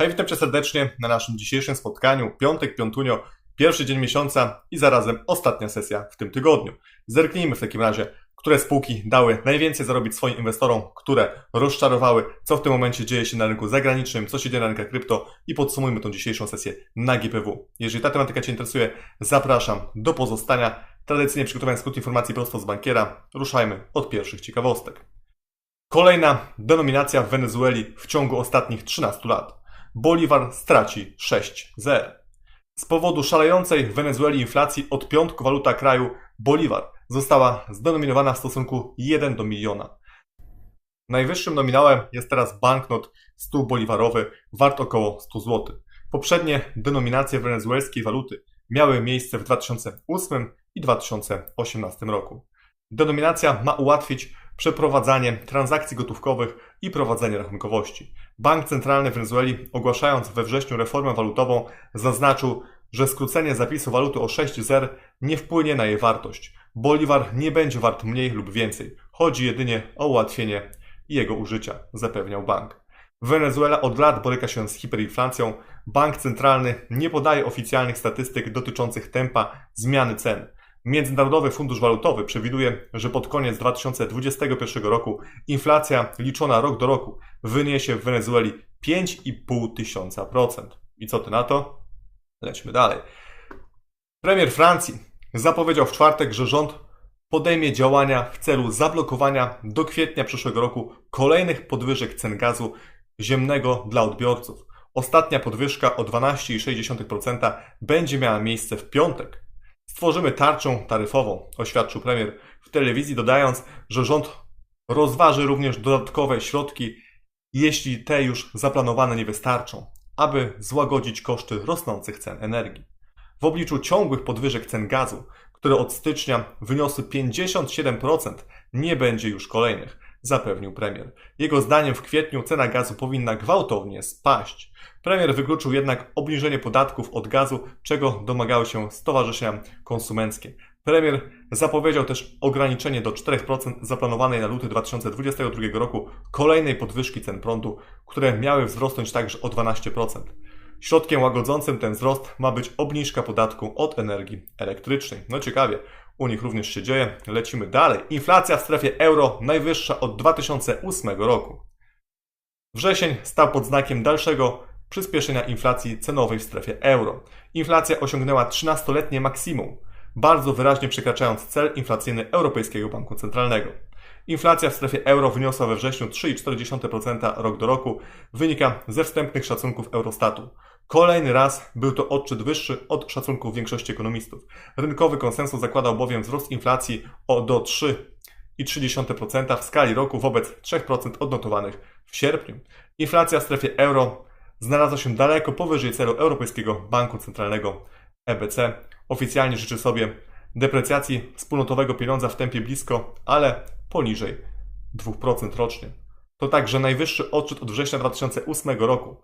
Hej, witam Cię serdecznie na naszym dzisiejszym spotkaniu. Piątek, piątunio, pierwszy dzień miesiąca i zarazem ostatnia sesja w tym tygodniu. Zerknijmy w takim razie, które spółki dały najwięcej zarobić swoim inwestorom, które rozczarowały, co w tym momencie dzieje się na rynku zagranicznym, co się dzieje na rynkach krypto i podsumujmy tą dzisiejszą sesję na GPW. Jeżeli ta tematyka Cię interesuje, zapraszam do pozostania. Tradycyjnie przygotowałem skrót informacji prosto z bankiera. Ruszajmy od pierwszych ciekawostek. Kolejna denominacja w Wenezueli w ciągu ostatnich 13 lat. Bolivar straci 6-0. Z powodu szalejącej w Wenezueli inflacji od piątku waluta kraju Bolivar została zdenominowana w stosunku 1 do miliona. Najwyższym nominałem jest teraz banknot 100 boliwarowy wart około 100 zł. Poprzednie denominacje wenezuelskiej waluty miały miejsce w 2008 i 2018 roku. Denominacja ma ułatwić przeprowadzanie transakcji gotówkowych i prowadzenie rachunkowości. Bank Centralny Wenezueli, ogłaszając we wrześniu reformę walutową, zaznaczył, że skrócenie zapisu waluty o 6 zer nie wpłynie na jej wartość. Bolivar nie będzie wart mniej lub więcej. Chodzi jedynie o ułatwienie jego użycia, zapewniał bank. Wenezuela od lat boryka się z hiperinflacją. Bank centralny nie podaje oficjalnych statystyk dotyczących tempa zmiany cen. Międzynarodowy Fundusz Walutowy przewiduje, że pod koniec 2021 roku inflacja liczona rok do roku wyniesie w Wenezueli 5,5 tysiąca procent. I co ty na to? Lećmy dalej. Premier Francji zapowiedział w czwartek, że rząd podejmie działania w celu zablokowania do kwietnia przyszłego roku kolejnych podwyżek cen gazu ziemnego dla odbiorców. Ostatnia podwyżka o 12,6% będzie miała miejsce w piątek. Stworzymy tarczę taryfową, oświadczył premier w telewizji, dodając, że rząd rozważy również dodatkowe środki, jeśli te już zaplanowane nie wystarczą, aby złagodzić koszty rosnących cen energii. W obliczu ciągłych podwyżek cen gazu, które od stycznia wyniosły 57%, nie będzie już kolejnych, zapewnił premier. Jego zdaniem w kwietniu cena gazu powinna gwałtownie spaść. Premier wykluczył jednak obniżenie podatków od gazu, czego domagały się stowarzyszenia konsumenckie. Premier zapowiedział też ograniczenie do 4% zaplanowanej na luty 2022 roku kolejnej podwyżki cen prądu, które miały wzrosnąć także o 12%. Środkiem łagodzącym ten wzrost ma być obniżka podatku od energii elektrycznej. No ciekawie, u nich również się dzieje. Lecimy dalej. Inflacja w strefie euro najwyższa od 2008 roku. Wrzesień stał pod znakiem dalszego przyspieszenia inflacji cenowej w strefie euro. Inflacja osiągnęła 13-letnie maksimum, bardzo wyraźnie przekraczając cel inflacyjny Europejskiego Banku Centralnego. Inflacja w strefie euro wyniosła we wrześniu 3,4% rok do roku, wynika ze wstępnych szacunków Eurostatu. Kolejny raz był to odczyt wyższy od szacunków większości ekonomistów. Rynkowy konsensus zakładał bowiem wzrost inflacji o do 3,3% w skali roku wobec 3% odnotowanych w sierpniu. Inflacja w strefie euro znalazła się daleko powyżej celu Europejskiego Banku Centralnego EBC. Oficjalnie życzy sobie deprecjacji wspólnotowego pieniądza w tempie blisko, ale poniżej 2% rocznie. To także najwyższy odczyt od września 2008 roku.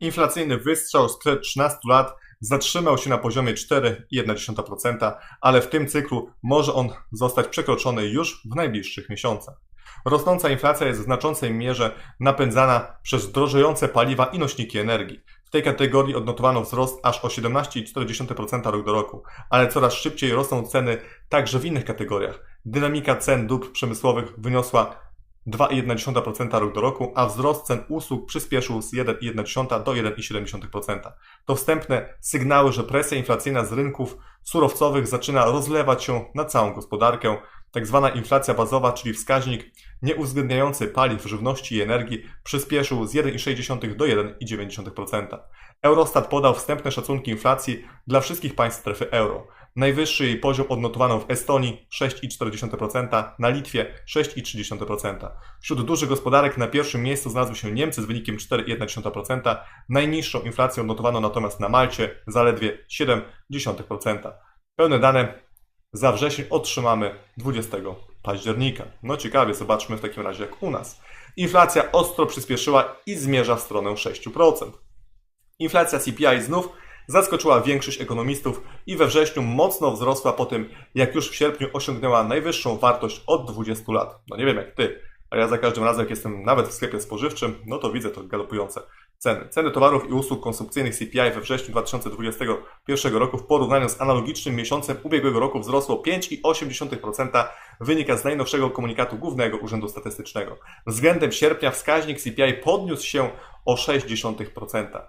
Inflacyjny wystrzał sprzed 13 lat zatrzymał się na poziomie 4,1%, ale w tym cyklu może on zostać przekroczony już w najbliższych miesiącach. Rosnąca inflacja jest w znaczącej mierze napędzana przez drożejące paliwa i nośniki energii. W tej kategorii odnotowano wzrost aż o 17,4% rok do roku, ale coraz szybciej rosną ceny także w innych kategoriach. Dynamika cen dóbr przemysłowych wyniosła 2,1% rok do roku, a wzrost cen usług przyspieszył z 1,1 do 1,7%. To wstępne sygnały, że presja inflacyjna z rynków surowcowych zaczyna rozlewać się na całą gospodarkę. Tak zwana inflacja bazowa, czyli wskaźnik nieuwzględniający paliw, żywności i energii, przyspieszył z 1,6 do 1,9%. Eurostat podał wstępne szacunki inflacji dla wszystkich państw strefy euro. Najwyższy jej poziom odnotowano w Estonii 6,4%, na Litwie 6,3%. Wśród dużych gospodarek na pierwszym miejscu znalazły się Niemcy z wynikiem 4,1%, najniższą inflację odnotowano natomiast na Malcie zaledwie 0,7%. Pełne dane za wrzesień otrzymamy 20 października. No ciekawie, zobaczmy w takim razie jak u nas. Inflacja ostro przyspieszyła i zmierza w stronę 6%. Inflacja CPI znów zaskoczyła większość ekonomistów i we wrześniu mocno wzrosła po tym, jak już w sierpniu osiągnęła najwyższą wartość od 20 lat. No nie wiem jak ty, a ja za każdym razem, jak jestem nawet w sklepie spożywczym, no to widzę to galopujące ceny. Ceny towarów i usług konsumpcyjnych CPI we wrześniu 2021 roku w porównaniu z analogicznym miesiącem ubiegłego roku wzrosło 5,8%, wynika z najnowszego komunikatu Głównego Urzędu Statystycznego. Względem sierpnia wskaźnik CPI podniósł się o 0,6%.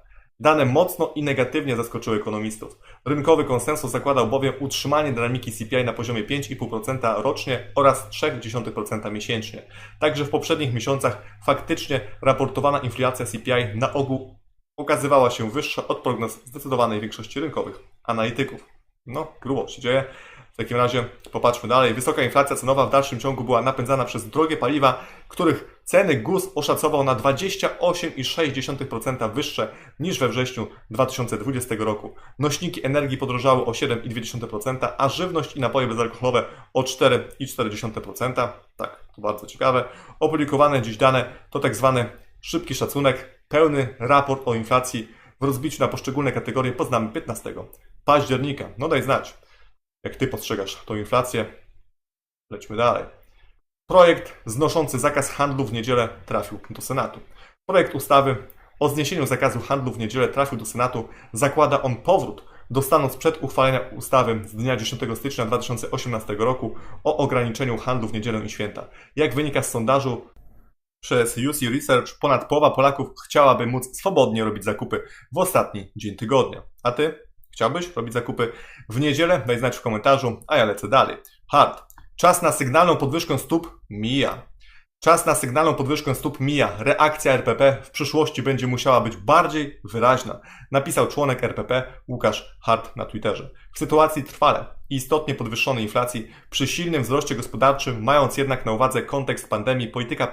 Dane mocno i negatywnie zaskoczyły ekonomistów. Rynkowy konsensus zakładał bowiem utrzymanie dynamiki CPI na poziomie 5,5% rocznie oraz 0,3% miesięcznie. Także w poprzednich miesiącach faktycznie raportowana inflacja CPI na ogół okazywała się wyższa od prognoz zdecydowanej większości rynkowych analityków. No, grubo się dzieje. W takim razie popatrzmy dalej. Wysoka inflacja cenowa w dalszym ciągu była napędzana przez drogie paliwa, których ceny GUS oszacował na 28,6% wyższe niż we wrześniu 2020 roku. Nośniki energii podrożały o 7,2%, a żywność i napoje bezalkoholowe o 4,4%. Tak, to bardzo ciekawe. Opublikowane dziś dane to tak zwany szybki szacunek, pełny raport o inflacji w rozbiciu na poszczególne kategorie poznamy 15 października. No daj znać jak Ty postrzegasz tą inflację. Lećmy dalej. Projekt znoszący zakaz handlu w niedzielę trafił do Senatu. Projekt ustawy o zniesieniu zakazu handlu w niedzielę trafił do Senatu. Zakłada on powrót do stanu sprzed uchwalenia ustawy z dnia 10 stycznia 2018 roku o ograniczeniu handlu w niedzielę i święta. Jak wynika z sondażu przez UC Research, ponad połowa Polaków chciałaby móc swobodnie robić zakupy w ostatni dzień tygodnia. A Ty? Chciałbyś robić zakupy w niedzielę? Daj znać w komentarzu, a ja lecę dalej. Hard. Czas na sygnalną podwyżkę stóp mija. Czas na sygnalną podwyżkę stóp mija. Reakcja RPP w przyszłości będzie musiała być bardziej wyraźna, napisał członek RPP Łukasz Hart na Twitterze. W sytuacji trwale i istotnie podwyższonej inflacji, przy silnym wzroście gospodarczym, mając jednak na uwadze kontekst pandemii, polityka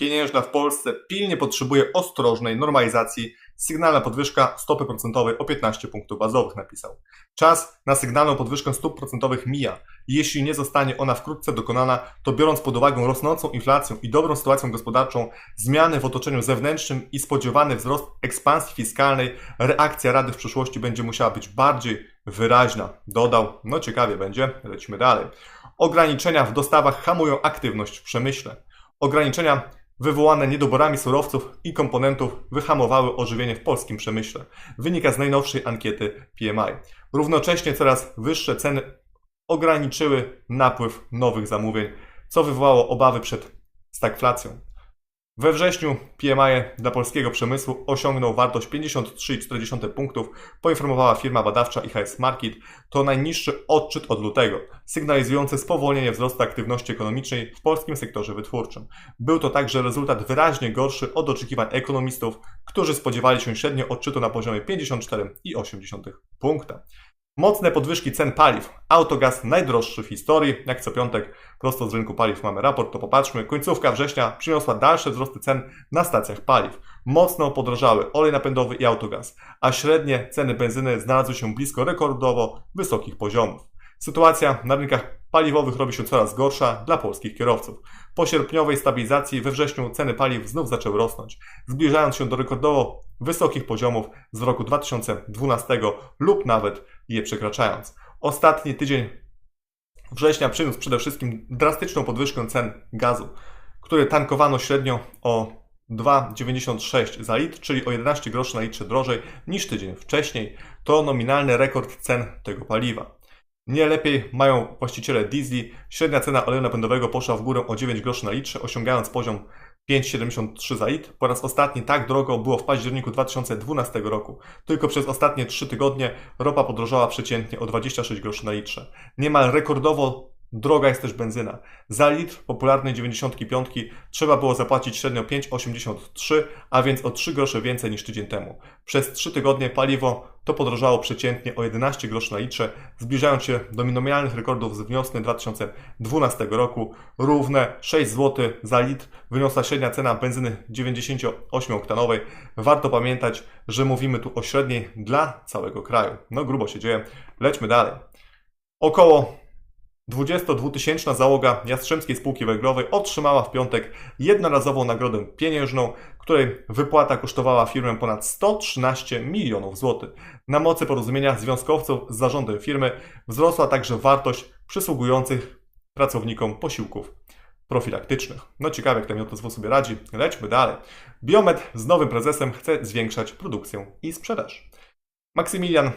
pieniężna w Polsce pilnie potrzebuje ostrożnej normalizacji. Sygnalna podwyżka stopy procentowej o 15 punktów bazowych napisał. Czas na sygnalną podwyżkę stóp procentowych mija. Jeśli nie zostanie ona wkrótce dokonana, to biorąc pod uwagę rosnącą inflację i dobrą sytuację gospodarczą, zmiany w otoczeniu zewnętrznym i spodziewany wzrost ekspansji fiskalnej, reakcja Rady w przyszłości będzie musiała być bardziej wyraźna. Dodał, no ciekawie będzie, lecimy dalej. Ograniczenia w dostawach hamują aktywność w przemyśle. Ograniczenia wywołane niedoborami surowców i komponentów wyhamowały ożywienie w polskim przemyśle. Wynika z najnowszej ankiety PMI. Równocześnie coraz wyższe ceny ograniczyły napływ nowych zamówień, co wywołało obawy przed stagflacją. We wrześniu PMI dla polskiego przemysłu osiągnął wartość 53,4 punktów, poinformowała firma badawcza IHS Market. To najniższy odczyt od lutego, sygnalizujący spowolnienie wzrostu aktywności ekonomicznej w polskim sektorze wytwórczym. Był to także rezultat wyraźnie gorszy od oczekiwań ekonomistów, którzy spodziewali się średnio odczytu na poziomie 54,8 punkta. Mocne podwyżki cen paliw. Autogaz najdroższy w historii. Jak co piątek prosto z rynku paliw mamy raport, to popatrzmy. Końcówka września przyniosła dalsze wzrosty cen na stacjach paliw. Mocno podrożały olej napędowy i autogaz, a średnie ceny benzyny znalazły się blisko rekordowo wysokich poziomów. Sytuacja na rynkach paliwowych robi się coraz gorsza dla polskich kierowców. Po sierpniowej stabilizacji we wrześniu ceny paliw znów zaczęły rosnąć, zbliżając się do rekordowo wysokich poziomów z roku 2012 lub nawet je przekraczając. Ostatni tydzień września przyniósł przede wszystkim drastyczną podwyżkę cen gazu, który tankowano średnio o 2,96 za litr, czyli o 11 groszy na litrze drożej niż tydzień wcześniej. To nominalny rekord cen tego paliwa. Nie lepiej mają właściciele diesli. Średnia cena oleju napędowego poszła w górę o 9 groszy na litrze, osiągając poziom 5,73 za litr. Po raz ostatni tak drogo było w październiku 2012 roku. Tylko przez ostatnie 3 tygodnie ropa podrożała przeciętnie o 26 groszy na litrze. Niemal rekordowo Droga jest też benzyna. Za litr popularnej 95 trzeba było zapłacić średnio 5,83, a więc o 3 grosze więcej niż tydzień temu. Przez 3 tygodnie paliwo to podrożało przeciętnie o 11 groszy na litrze, zbliżając się do nominalnych rekordów z wiosny 2012 roku. Równe 6 zł za litr wyniosła średnia cena benzyny 98-oktanowej. Warto pamiętać, że mówimy tu o średniej dla całego kraju. No grubo się dzieje. Lećmy dalej. Około 22-tysięczna załoga Jastrzębskiej Spółki Węglowej otrzymała w piątek jednorazową nagrodę pieniężną, której wypłata kosztowała firmę ponad 113 milionów złotych. Na mocy porozumienia związkowców z zarządem firmy wzrosła także wartość przysługujących pracownikom posiłków profilaktycznych. No ciekawe, jak ten miotoswo sobie radzi. Lećmy dalej. Biomet z nowym prezesem chce zwiększać produkcję i sprzedaż. Maksymilian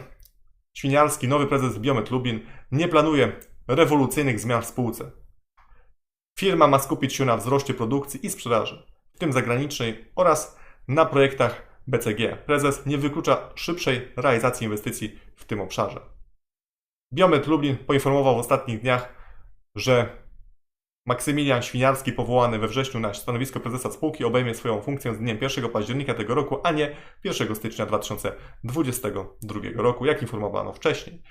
Świniarski, nowy prezes Biomet Lubin, nie planuje rewolucyjnych zmian w spółce. Firma ma skupić się na wzroście produkcji i sprzedaży, w tym zagranicznej oraz na projektach BCG. Prezes nie wyklucza szybszej realizacji inwestycji w tym obszarze. Biomet Lublin poinformował w ostatnich dniach, że Maksymilian Świniarski, powołany we wrześniu na stanowisko prezesa spółki, obejmie swoją funkcję z dniem 1 października tego roku, a nie 1 stycznia 2022 roku, jak informowano wcześniej.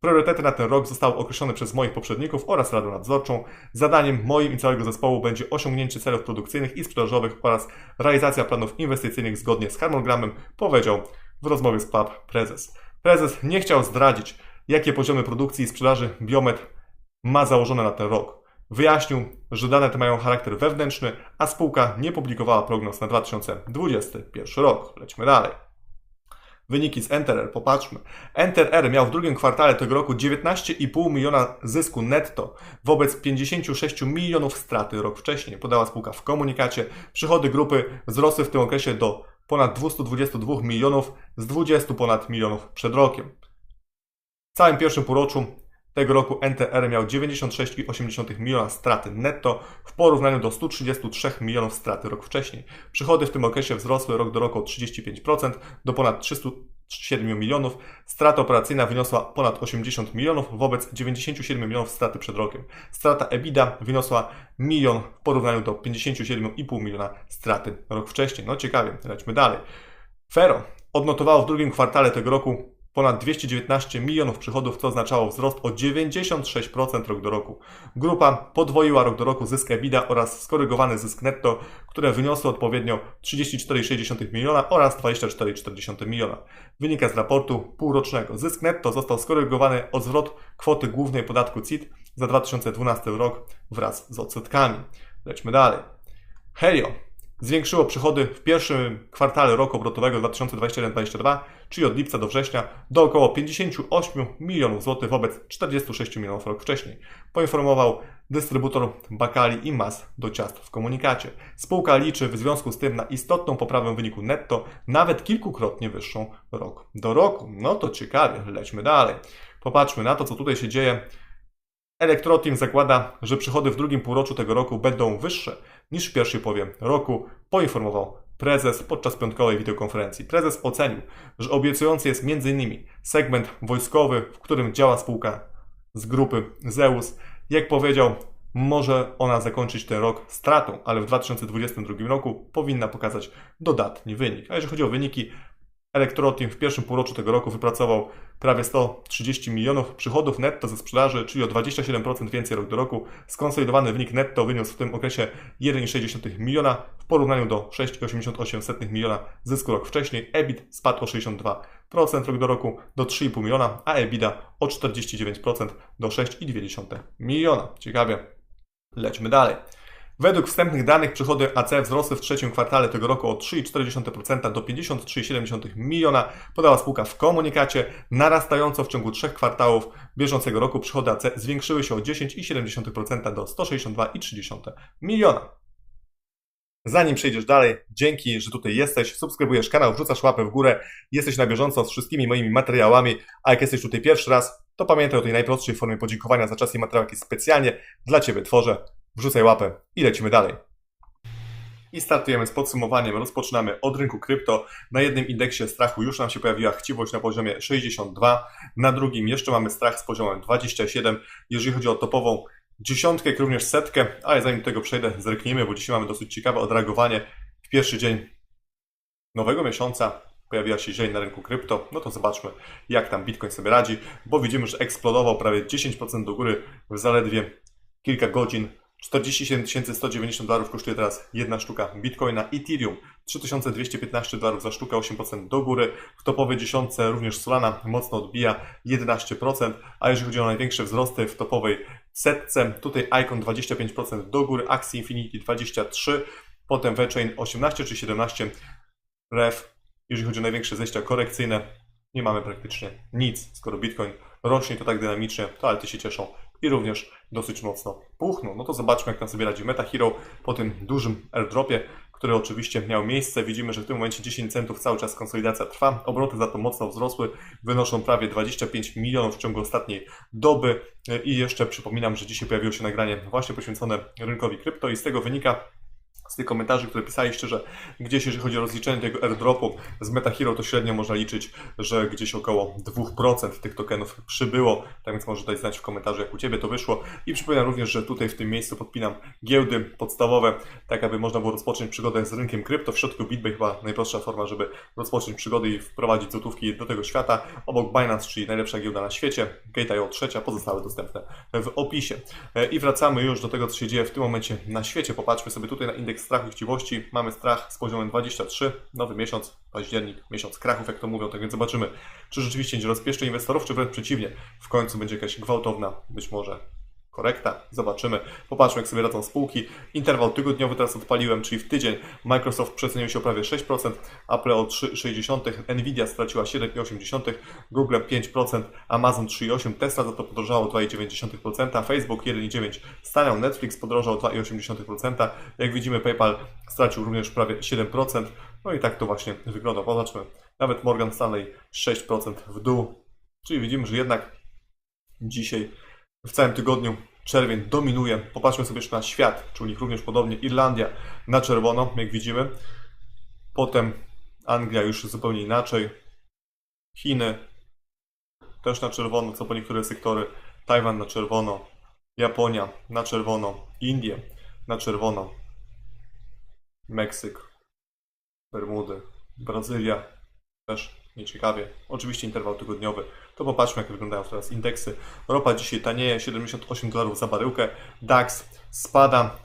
Priorytety na ten rok zostały określone przez moich poprzedników oraz Radę Nadzorczą. Zadaniem moim i całego zespołu będzie osiągnięcie celów produkcyjnych i sprzedażowych oraz realizacja planów inwestycyjnych zgodnie z harmonogramem, powiedział w rozmowie z PAP prezes. Prezes nie chciał zdradzić, jakie poziomy produkcji i sprzedaży Biomet ma założone na ten rok. Wyjaśnił, że dane te mają charakter wewnętrzny, a spółka nie publikowała prognoz na 2021 rok. Lećmy dalej. Wyniki z NTR, popatrzmy. NTR miał w drugim kwartale tego roku 19,5 miliona zysku netto wobec 56 milionów straty rok wcześniej, podała spółka w komunikacie. Przychody grupy wzrosły w tym okresie do ponad 222 milionów z 20 ponad milionów przed rokiem. W całym pierwszym półroczu tego roku NTR miał 96,8 miliona straty netto w porównaniu do 133 milionów straty rok wcześniej. Przychody w tym okresie wzrosły rok do roku o 35% do ponad 307 milionów. Strata operacyjna wyniosła ponad 80 milionów wobec 97 milionów straty przed rokiem. Strata EBITDA wyniosła milion w porównaniu do 57,5 miliona straty rok wcześniej. No ciekawie, lećmy dalej. Fero odnotowało w drugim kwartale tego roku ponad 219 milionów przychodów, co oznaczało wzrost o 96% rok do roku. Grupa podwoiła rok do roku zysk EBITDA oraz skorygowany zysk netto, które wyniosły odpowiednio 34,6 miliona oraz 24,4 miliona. Wynika z raportu półrocznego. Zysk netto został skorygowany o zwrot kwoty głównej podatku CIT za 2012 rok wraz z odsetkami. Lećmy dalej. Helio zwiększyło przychody w pierwszym kwartale roku obrotowego 2021-2022, czyli od lipca do września, do około 58 milionów złotych wobec 46 milionów rok wcześniej, poinformował dystrybutor bakali i mas do ciast w komunikacie. Spółka liczy w związku z tym na istotną poprawę wyniku netto, nawet kilkukrotnie wyższą rok do roku. No to ciekawie, lećmy dalej. Popatrzmy na to, co tutaj się dzieje. Elektroteam zakłada, że przychody w drugim półroczu tego roku będą wyższe niż w pierwszej połowie roku, poinformował prezes podczas piątkowej wideokonferencji. Prezes ocenił, że obiecujący jest m.in. segment wojskowy, w którym działa spółka z grupy Zeus. Jak powiedział, może ona zakończyć ten rok stratą, ale w 2022 roku powinna pokazać dodatni wynik. A jeżeli chodzi o wyniki, Elektroteam w pierwszym półroczu tego roku wypracował prawie 130 milionów przychodów netto ze sprzedaży, czyli o 27% więcej rok do roku. Skonsolidowany wynik netto wyniósł w tym okresie 1,6 miliona w porównaniu do 6,88 miliona zysku rok wcześniej. EBIT spadł o 62% rok do roku do 3,5 miliona, a EBITDA o 49% do 6,2 miliona. Ciekawie. Lećmy dalej. Według wstępnych danych przychody AC wzrosły w trzecim kwartale tego roku o 3,4% do 53,7 miliona, podała spółka w komunikacie. Narastająco w ciągu trzech kwartałów bieżącego roku przychody AC zwiększyły się o 10,7% do 162,3 miliona. Zanim przejdziesz dalej, dzięki, że tutaj jesteś, subskrybujesz kanał, wrzucasz łapę w górę, jesteś na bieżąco z wszystkimi moimi materiałami, a jak jesteś tutaj pierwszy raz, to pamiętaj o tej najprostszej formie podziękowania za czas i materiał, jaki specjalnie dla Ciebie tworzę wrzucaj łapę i lecimy dalej. I startujemy z podsumowaniem. Rozpoczynamy od rynku krypto. Na jednym indeksie strachu już nam się pojawiła chciwość na poziomie 62, na drugim jeszcze mamy strach z poziomem 27. Jeżeli chodzi o topową dziesiątkę, jak również setkę, ale zanim do tego przejdę, zerknijmy, bo dzisiaj mamy dosyć ciekawe odreagowanie w pierwszy dzień nowego miesiąca. Pojawiła się zieleń na rynku krypto, no to zobaczmy, jak tam Bitcoin sobie radzi, bo widzimy, że eksplodował prawie 10% do góry w zaledwie kilka godzin 47 190 dolarów kosztuje teraz jedna sztuka Bitcoina. Ethereum 3215 dolarów za sztukę, 8% do góry. W topowej dziesiątce również Solana mocno odbija 11%, a jeżeli chodzi o największe wzrosty w topowej setce, tutaj Icon 25% do góry, Axie Infinity 23%, potem VeChain 18 czy 17%, REF, jeżeli chodzi o największe zejścia korekcyjne, nie mamy praktycznie nic, skoro Bitcoin rośnie to tak dynamicznie, to alty się cieszą i również dosyć mocno puchną. No to zobaczmy, jak tam sobie radzi MetaHero po tym dużym airdropie, które oczywiście miały miejsce. Widzimy, że w tym momencie 10 centów cały czas konsolidacja trwa. Obroty za to mocno wzrosły, wynoszą prawie 25 milionów w ciągu ostatniej doby. I jeszcze przypominam, że dzisiaj pojawiło się nagranie właśnie poświęcone rynkowi krypto i z tego wynika, z tych komentarzy, które pisaliście, że gdzieś, jeżeli chodzi o rozliczenie tego airdropu z MetaHero, to średnio można liczyć, że gdzieś około 2% tych tokenów przybyło. Tak więc może dać znać w komentarzu, jak u Ciebie to wyszło. I przypominam również, że tutaj w tym miejscu podpinam giełdy podstawowe, tak aby można było rozpocząć przygodę z rynkiem krypto. W środku BitBay chyba najprostsza forma, żeby rozpocząć przygody i wprowadzić złotówki do tego świata. Obok Binance, czyli najlepsza giełda na świecie, Gate.io trzecia, pozostałe dostępne w opisie. I wracamy już do tego, co się dzieje w tym momencie na świecie. Popatrzmy sobie tutaj na indeks strach i chciwości. Mamy strach z poziomem 23, nowy miesiąc, październik, miesiąc krachów, jak to mówią, tak więc zobaczymy, czy rzeczywiście będzie rozpieszczenie inwestorów, czy wręcz przeciwnie, w końcu będzie jakaś gwałtowna, być może korekta. Zobaczymy. Popatrzmy, jak sobie radzą spółki. Interwał tygodniowy teraz odpaliłem, czyli w tydzień Microsoft przecenił się o prawie 6%, Apple o 3,6%, Nvidia straciła 7,8%, Google 5%, Amazon 3,8%, Tesla za to podrożało 2,9%, Facebook 1,9%, stanął Netflix podrożał 2,8%. Jak widzimy, PayPal stracił również prawie 7%. No i tak to właśnie wygląda. Popatrzmy. Nawet Morgan Stanley 6% w dół. Czyli widzimy, że jednak dzisiaj w całym tygodniu czerwień dominuje. Popatrzmy sobie jeszcze na świat, czy u nich również podobnie. Irlandia na czerwono, jak widzimy. Potem Anglia już zupełnie inaczej. Chiny też na czerwono, co po niektóre sektory. Tajwan na czerwono. Japonia na czerwono. Indie na czerwono. Meksyk. Bermudy. Brazylia też nieciekawie. Oczywiście interwał tygodniowy. To popatrzmy, jak wyglądają teraz indeksy. Ropa dzisiaj tanieje, 78 dolarów za baryłkę. DAX spada,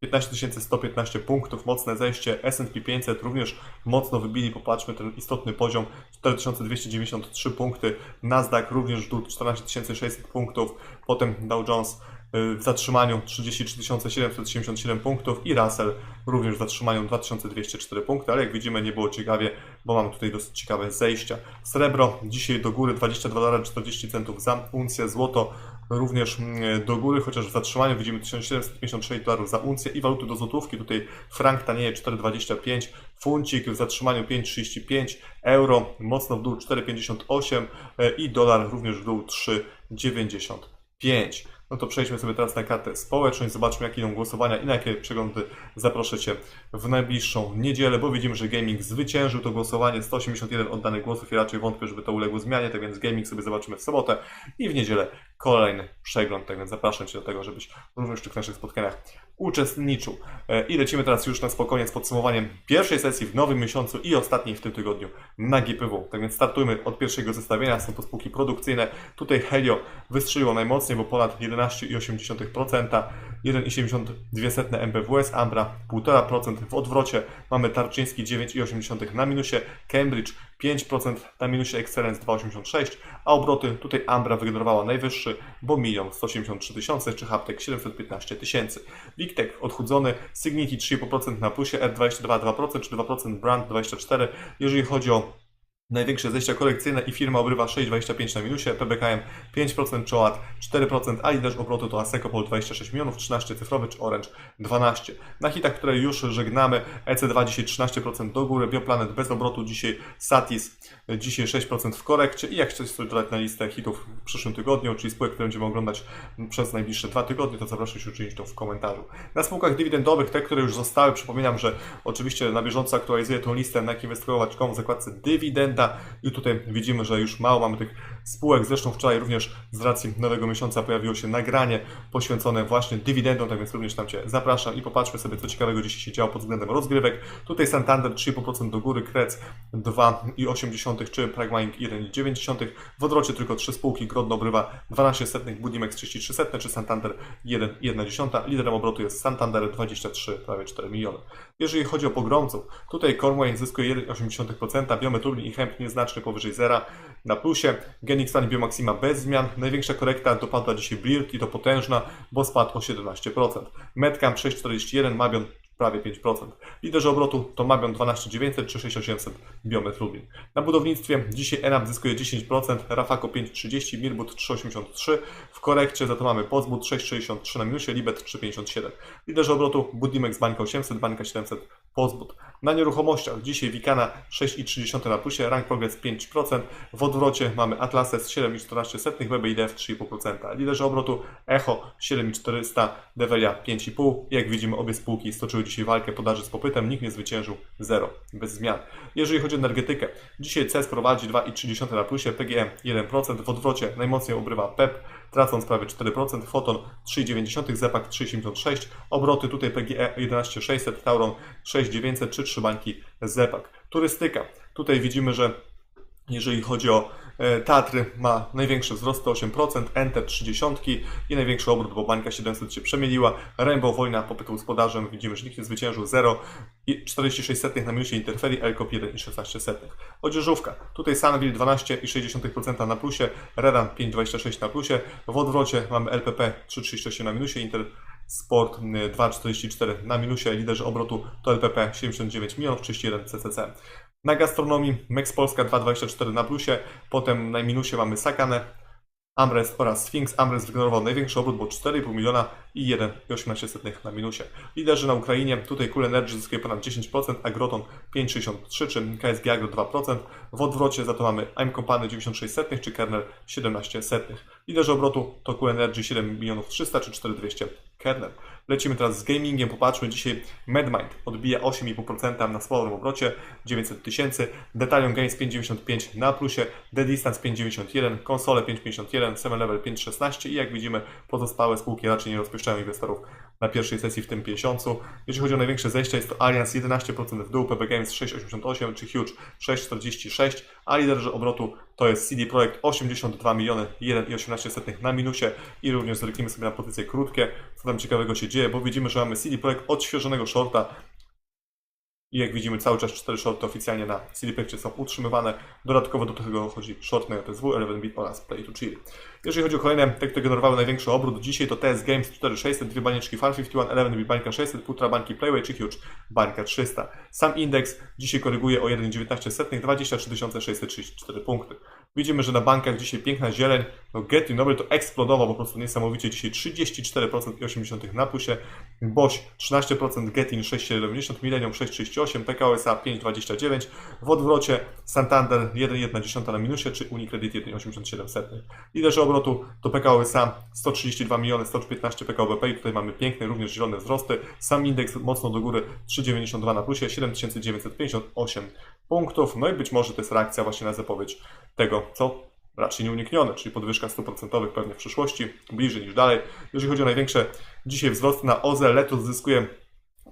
15 115 punktów, mocne zejście. S&P 500 również mocno wybili, popatrzmy ten istotny poziom, 4293 punkty. Nasdaq również w dół, 14 600 punktów. Potem Dow Jones w zatrzymaniu 33 777 punktów i Russell również w zatrzymaniu 2204 punkty, ale jak widzimy nie było ciekawie, bo mamy tutaj dosyć ciekawe zejścia. Srebro dzisiaj do góry 22 dolarów 40 centów za uncję, złoto również mm, do góry, chociaż w zatrzymaniu widzimy 1756 dolarów za uncję i waluty do złotówki, tutaj frank tanieje 4,25, funcik w zatrzymaniu 5,35, euro mocno w dół 4,58 e, i dolar również w dół 3,95. No to przejdźmy sobie teraz na kartę społeczność, zobaczmy jakie idą głosowania i na jakie przeglądy zaproszę Cię w najbliższą niedzielę, bo widzimy, że gaming zwyciężył to głosowanie, 181 oddanych głosów i raczej wątpię, żeby to uległo zmianie, tak więc gaming sobie zobaczymy w sobotę i w niedzielę kolejny przegląd, tak więc zapraszam Cię do tego, żebyś również w tych naszych spotkaniach uczestniczył. E, I lecimy teraz już na spokojnie z podsumowaniem pierwszej sesji w nowym miesiącu i ostatniej w tym tygodniu na GPW. Tak więc startujmy od pierwszego zestawienia, są to spółki produkcyjne. Tutaj Helio wystrzeliło najmocniej, bo ponad 11,8%, 1,72 MBWS, Ambra 1,5%, w odwrocie mamy Tarczyński 9,8 na minusie, Cambridge 5% na minusie Excellence 2,86, a obroty tutaj Ambra wygenerowała najwyższy, bo 1 183 tysiące, czy Haptek 715 tysięcy. Wiktek odchudzony, Signity 3,5% na plusie, R22 2%, czy 2% Brand 24. Jeżeli chodzi o Największe zejścia korekcyjne i firma obrywa 6,25 na minusie, PBKM 5%, Czoład 4%, a liderz obrotu to Asecopol 26 milionów, 13 cyfrowy czy Orange 12. Na hitach, które już żegnamy, EC2 dzisiaj 13% do góry, Bioplanet bez obrotu dzisiaj, Satis dzisiaj 6% w korekcie i jak chcecie sobie dodać na listę hitów w przyszłym tygodniu, czyli spółek, które będziemy oglądać przez najbliższe dwa tygodnie, to zapraszam się uczynić to w komentarzu. Na spółkach dywidendowych, te, które już zostały, przypominam, że oczywiście na bieżąco aktualizuję tą listę, na jak inwestować.com w zakładce dywidenda, i tutaj widzimy, że już mało mamy tych spółek. Zresztą wczoraj również z racji nowego miesiąca pojawiło się nagranie poświęcone właśnie dywidendom, tak więc również tam Cię zapraszam i popatrzmy sobie, co ciekawego dzisiaj się działo pod względem rozgrywek. Tutaj Santander 3,5% do góry, Krec 2,8 czy Pragmatic 1,9. W odwrocie tylko 3 spółki, Grodno obrywa 12 setnych, Budimex 33 setne czy Santander 1,1. Liderem obrotu jest Santander 23, prawie 4 miliony. Jeżeli chodzi o pogromców, tutaj Cormway zyskuje 1,8%, Biometrulin i Hemp nieznacznie powyżej zera na plusie. Genix Fan Biomaxima bez zmian. Największa korekta dopadła dzisiaj Blirt i to potężna, bo spadł o 17%. Medcam 6,41, Mabion prawie 5%. Liderzy obrotu to Mabion 12900 czy 6800 Biometr Lubin. Na budownictwie dzisiaj ENAP zyskuje 10%, Rafako 5,30, Mirbut 3,83. W korekcie za to mamy Pozbud 6,63 na minusie, Libet 3,57. Liderzy obrotu Budimex Bańka 800, Bańka 700, Pozbud. Na nieruchomościach dzisiaj Wikana 6,3 na plusie, Rank Progress 5%, w odwrocie mamy Atlases 7,14, BBIDF 3,5%, liderzy obrotu Echo 7,400, Develia 5,5. Jak widzimy obie spółki stoczyły dzisiaj walkę podaży z popytem, nikt nie zwyciężył, zero, bez zmian. Jeżeli chodzi o energetykę, dzisiaj CES prowadzi 2,3 na plusie, PGE 1%, w odwrocie najmocniej obrywa PEP, tracąc prawie 4%, Foton 3,9, Zepak 3,76, obroty tutaj PGE 11600, Tauron 6900 czy trzy bańki Zepak. Turystyka. Tutaj widzimy, że jeżeli chodzi o e, Tatry, ma największe wzrosty 8%, Enter 30 i największy obrót, bo bańka 700 się przemieliła. Rainbow Wojna popyt gospodarzem, widzimy, że nikt nie zwyciężył 0 i 46 setnych na minusie Interferii, Elkop 1,16 setnych. Odzieżówka, tutaj Sunville 12,6% na plusie, Reran 5,26 na plusie, w odwrocie mamy LPP 3,38 na minusie, Inter Sport y, 2,44 na minusie, liderzy obrotu to LPP 79 milionów 31 CCC. Na gastronomii Mex Polska 2,24 na plusie, potem na minusie mamy Sakane, Amrest oraz Sphinx. Amrest wygenerował największy obrót, bo 4,5 miliona i 1,18 na minusie. Liderzy na Ukrainie, tutaj Cool Energy zyskuje ponad 10%, Agroton 5,63 czy KSG Agro 2%. W odwrocie za to mamy I'm Company 96 setnych czy Kernel 17 setnych. Liderzy obrotu to Cool Energy 7 milionów 300 czy 4200 Kernel. Lecimy teraz z gamingiem, popatrzmy dzisiaj MedMind odbija 8,5% na słabym obrocie 900 tysięcy, Detalion Games 5,95 na plusie, The Distance 5,91, konsole 5,51, 7 Level 5,16 i jak widzimy pozostałe spółki raczej nie rozpieszczają inwestorów na pierwszej sesji w tym miesiącu. Jeśli chodzi o największe zejścia jest to Allianz 11% w dół, PB Games 6,88 czy Huge 6,46, a liderzy obrotu to jest CD Projekt 82 miliony 1,18 na minusie. I również zerknijmy sobie na pozycje krótkie, co tam ciekawego się dzieje, bo widzimy, że mamy CD Projekt odświeżonego shorta i jak widzimy cały czas cztery shorty oficjalnie na CD Projekcie są utrzymywane. Dodatkowo do tego chodzi short na JSW, 11bit oraz Play to Chill. Jeżeli chodzi o kolejne, te, które generowały największy obrót dzisiaj, to TS Games 4600, dwie banieczki Far 51, 11bit bańka 600, półtora bańki Playway czy Huge bańka 300. Sam indeks dzisiaj koryguje o 1,19 setnych, 23 634 punkty. Widzimy, że na bankach dzisiaj piękna zieleń. No Getty Nobel to eksplodował po prostu niesamowicie. Dzisiaj 34% i 80 na plusie. Bosch 13%, Getin 6,70, Millennium 6,38, PKO SA 5,29. W odwrocie Santander 1,1 na minusie, czy Unicredit 1,87. Liderzy obrotu to PKO SA 132 miliony 115 PKO BP i tutaj mamy piękne, również zielone wzrosty. Sam indeks mocno do góry 3,92 na plusie, 7958 punktów. No i być może to jest reakcja właśnie na zapowiedź tego, co raczej nieuniknione, czyli podwyżka stóp procentowych pewnie w przyszłości, bliżej niż dalej. Jeżeli chodzi o największe dzisiaj wzrosty na OZE, Letus zyskuje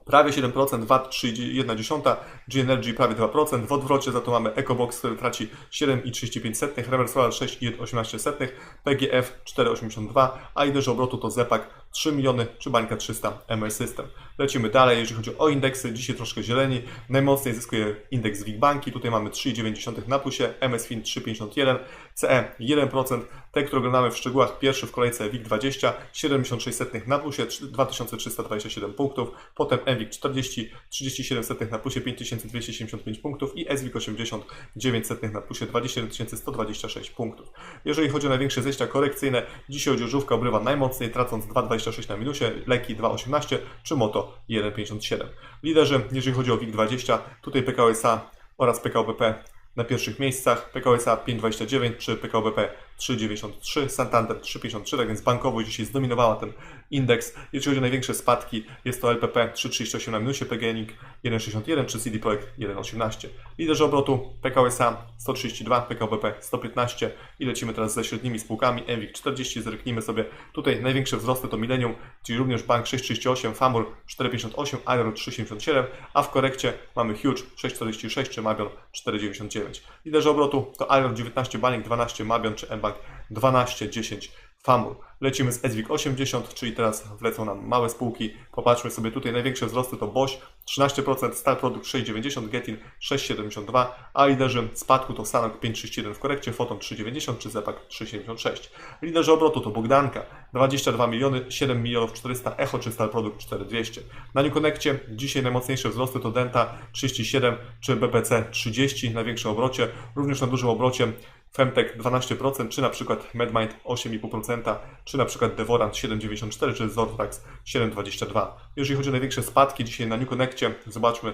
prawie 7%, VAT 3,1%, G-Energy prawie 2%, w odwrocie za to mamy EcoBox, który traci 7,35, Reversal 6,18, PGF 4,82, a liderzy obrotu to Zepak 3 miliony czy bańka 300 ML System. Lecimy dalej, jeżeli chodzi o indeksy, dzisiaj troszkę zieleni, najmocniej zyskuje indeks WIG Banki, tutaj mamy 3,9 na plusie, MSFIN 3,51, CE 1%, te, które oglądamy w szczegółach, pierwszy w kolejce WIG 20, 76 na plusie, 2327 punktów, potem MWIG 40, 37 setnych na plusie, 5275 punktów i SWIG 80, 900 na plusie, 27 126 punktów. Jeżeli chodzi o największe zejścia korekcyjne, dzisiaj odzieżówka obrywa najmocniej, tracąc 2,26 na minusie, leki 2,18 czy moto 1,57. Liderzy, jeżeli chodzi o WIG 20, tutaj PKO SA oraz PKO BP na pierwszych miejscach, PKO SA 5,29 czy PKO BP 3,93, Santander 3,53, tak więc bankowo dzisiaj zdominowała ten indeks. Jeśli chodzi o największe spadki, jest to LPP 3,38 na minusie, PGNiG 1,61 czy CD Projekt 1,18. Liderzy obrotu PKO SA 132, PKO BP 115 i lecimy teraz ze średnimi spółkami, MWIG 40, zerknijmy sobie tutaj największe wzrosty to Millennium, czyli również Bank 6,38, Famur 4,58, Aero 3,77, a w korekcie mamy Huge 6,46 czy Mabion 4,99. Liderzy obrotu to Aero 19, Banik 12, Mabion czy mBank 12, 10, Famur. Lecimy z SWIG 80, czyli teraz wlecą nam małe spółki. Popatrzmy sobie tutaj, największe wzrosty to Bosch 13%, Stal Produkt 6,90, Getin 6,72, a liderzy spadku to Sanok 5,31 w korekcie, Foton 3,90 czy Zepak 3,76. Liderzy obrotu to Bogdanka 22 miliony, 7 milionów 400, Echo czy Stal Produkt 4,200. Na New Connectie dzisiaj najmocniejsze wzrosty to Denta 37 czy BPC 30 na większym obrocie, również na dużym obrocie Femtech 12%, czy na przykład MedMind 8,5%, czy na przykład Devorant 7,94%, czy Zorfrax 7,22%. Jeżeli chodzi o największe spadki dzisiaj na New Connectie, zobaczmy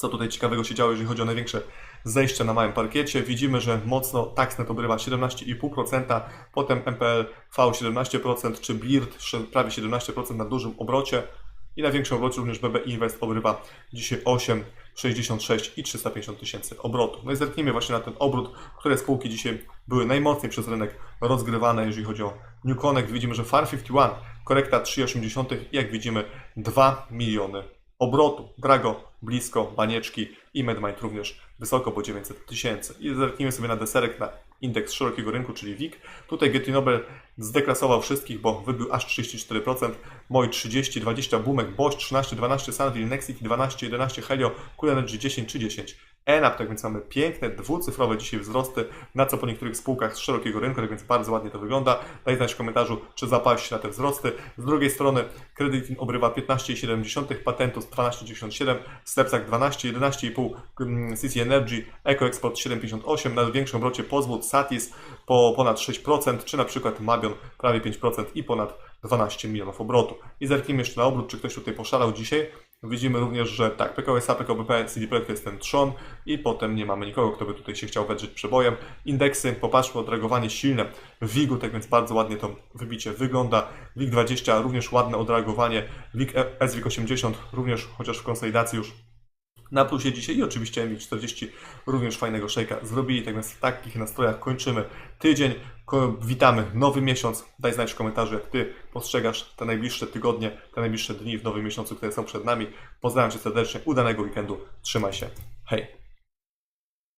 co tutaj ciekawego się działo, jeżeli chodzi o największe zejścia na małym parkiecie. Widzimy, że mocno TaxNet obrywa 17,5%, potem MPL V 17%, czy BIRD prawie 17% na dużym obrocie i na większym obrocie również BB Invest obrywa dzisiaj 8, 66 i 350 tysięcy obrotu. No i zerknijmy właśnie na ten obrót, które spółki dzisiaj były najmocniej przez rynek rozgrywane, jeżeli chodzi o New Connect. Widzimy, że FAR51, korekta 3,8 i jak widzimy 2 miliony obrotu. Drago blisko, banieczki i MedMind również wysoko, bo 900 tysięcy. I zerknijmy sobie na deserek na indeks szerokiego rynku, czyli WIG. Tutaj Getty Nobel zdeklasował wszystkich, bo wybił aż 34%, MOI 30, 20, Bumek, Bosch 13, 12, Sunville, Nexity 12, 11, Helio, Cool Energy 10 czy 10. ENAP, tak więc mamy piękne, dwucyfrowe dzisiaj wzrosty, na co po niektórych spółkach z szerokiego rynku, tak więc bardzo ładnie to wygląda. Daj znać w komentarzu, czy zapaść na te wzrosty. Z drugiej strony Creditin obrywa 15,7, Patentus 12,97, Stepsak 12, 11,5, CC Energy, Eco Export 7,58, na większym obrocie Pozwód, Satis po ponad 6%, czy na przykład Mabion prawie 5% i ponad 12 milionów obrotu. I zerknijmy jeszcze na obrót, czy ktoś tutaj poszalał dzisiaj. Widzimy również, że tak, PKO SA, PKO BP, CD Projekt jest ten trzon i potem nie mamy nikogo, kto by tutaj się chciał wedrzeć przebojem. Indeksy, popatrzmy, odreagowanie silne w WIG-u, tak więc bardzo ładnie to wybicie wygląda. WIG20 również ładne odreagowanie, WIG SWIG 80 również, chociaż w konsolidacji już na plusie dzisiaj i oczywiście MI40 również fajnego szejka zrobili. Tak więc w takich nastrojach kończymy tydzień. Witamy nowy miesiąc. Daj znać w komentarzu, jak Ty postrzegasz te najbliższe tygodnie, te najbliższe dni w nowym miesiącu, które są przed nami. Pozdrawiam Cię serdecznie, udanego weekendu. Trzymaj się. Hej!